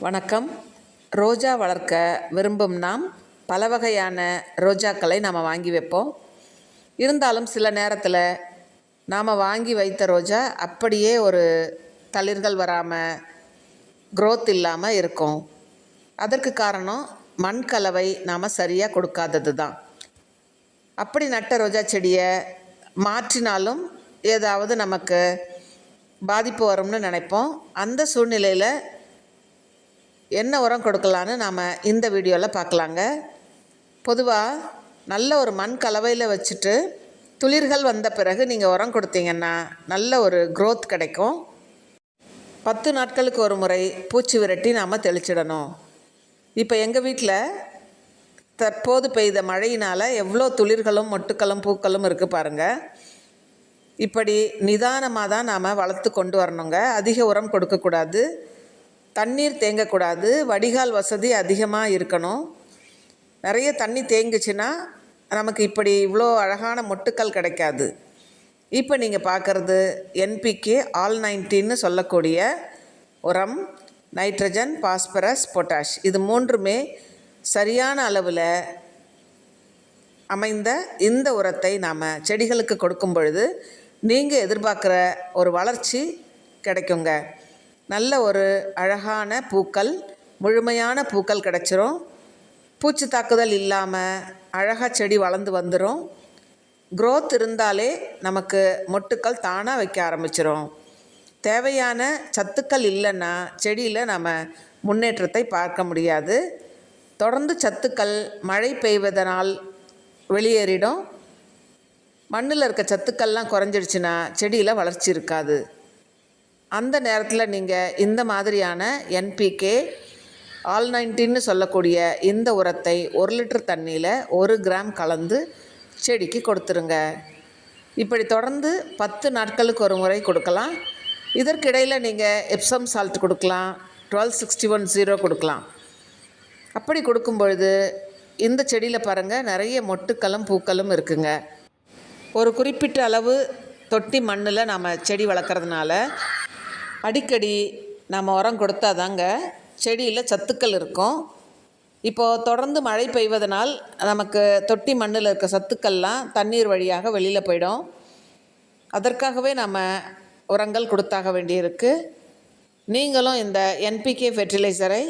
வணக்கம். ரோஜா வளர்க்க விரும்பும் நாம் பல வகையான ரோஜாக்களை நாம் வாங்கி வைப்போம். இருந்தாலும் சில நேரத்தில் நாம் வாங்கி வைத்த ரோஜா அப்படியே ஒரு தளிர்கள் வராமல் க்ரோத் இல்லாமல் இருக்கும். அதற்கு காரணம் மண் கலவை நாம் சரியாக கொடுக்காதது தான். அப்படி நட்ட ரோஜா செடியை மாற்றினாலும் ஏதாவது நமக்கு பாதிப்பு வரும்னு நினைப்போம். அந்த சூழ்நிலையில் என்ன உரம் கொடுக்கலான்னு நாம் இந்த வீடியோவில் பார்க்கலாங்க. பொதுவாக நல்ல ஒரு மண் கலவையில் வச்சுட்டு துளிர்கள் வந்த பிறகு நீங்கள் உரம் கொடுத்தீங்கன்னா நல்ல ஒரு க்ரோத் கிடைக்கும். பத்து நாட்களுக்கு ஒரு முறை பூச்சி விரட்டி நாம் தெளிச்சிடணும். இப்போ எங்கள் வீட்டில் தற்போது பெய்த மழையினால் எவ்வளோ துளிர்களும் மொட்டுக்களும் பூக்களும் இருக்குது பாருங்கள் இப்படி நிதானமாக தான் நாம் வளர்த்து கொண்டு வரணுங்க. அதிக உரம் கொடுக்கக்கூடாது. தண்ணீர் தேங்கக்கூடாது. வடிகால் வசதி அதிகமாக இருக்கணும். நிறைய தண்ணி தேங்குச்சுன்னா நமக்கு இப்படி இவ்வளோ அழகான மொட்டுக்கள் கிடைக்காது. இப்போ நீங்கள் பார்க்குறது என்பிகே ஆல் நைன்டீன்னு சொல்லக்கூடிய உரம் நைட்ரஜன் பாஸ்பரஸ் பொட்டாஷ் இது மூன்றுமே சரியான அளவில் அமைந்த இந்த உரத்தை நாம் செடிகளுக்கு கொடுக்கும் பொழுது நீங்கள் எதிர்பார்க்குற ஒரு வளர்ச்சி கிடைக்குங்க. நல்ல ஒரு அழகான பூக்கள் முழுமையான பூக்கள் கிடச்சிரும். பூச்சி தாக்குதல் இல்லாமல் அழகாக செடி வளர்ந்து வந்துடும் க்ரோத் இருந்தாலே நமக்கு மொட்டுக்கள் தானாக வைக்க ஆரம்பிச்சிரும். தேவையான சத்துக்கள் இல்லைன்னா செடியில் நம்ம முன்னேற்றத்தை பார்க்க முடியாது. தொடர்ந்து சத்துக்கள் மழை பெய்வதனால் வெளியேறிடும். மண்ணில் இருக்க சத்துக்கள்லாம் குறைஞ்சிடுச்சுன்னா செடியில் வளர்ச்சி இருக்காது. அந்த நேரத்தில் நீங்கள் இந்த மாதிரியான என்பிகே ஆல் நைன்டீன்னு சொல்லக்கூடிய இந்த உரத்தை ஒரு லிட்டர் தண்ணியில் ஒரு கிராம் கலந்து செடிக்கு கொடுத்துருங்க. இப்படி தொடர்ந்து பத்து நாட்களுக்கு ஒரு முறை கொடுக்கலாம். இதற்கிடையில் நீங்கள் எப்சம் சால்ட் கொடுக்கலாம் டுவெல் சிக்ஸ்டி ஒன் ஜீரோ கொடுக்கலாம். அப்படி கொடுக்கும் பொழுது இந்த செடியில் பாருங்கள் நிறைய மொட்டுக்களும் பூக்களும் இருக்குங்க. ஒரு குறிப்பிட்ட அளவு தொட்டி மண்ணில் நம்ம செடி வளர்க்குறதுனால அடிக்கடி நம்ம உரம் கொடுத்தாதாங்க செடியில் சத்துக்கள் இருக்கும். இப்போது தொடர்ந்து மழை பெய்வதனால் நமக்கு தொட்டி மண்ணில் இருக்க சத்துக்கள்லாம் தண்ணீர் வழியாக வெளியில் போயிடும். அதற்காகவே நம்ம உரங்கள் கொடுத்தாக வேண்டியிருக்கு. நீங்களும் இந்த என்பிகே ஃபெர்டிலைசரை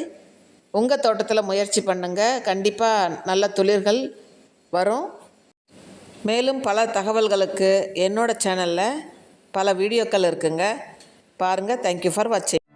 உங்கள் தோட்டத்தில் முயற்சி பண்ணுங்கள் கண்டிப்பாக நல்ல துளிர்கள் வரும். மேலும் பல தகவல்களுக்கு என்னோடய சேனலில் பல வீடியோக்கள் இருக்குங்க. பாருங்கள் தேங்க்யூ ஃபார் வாட்சிங்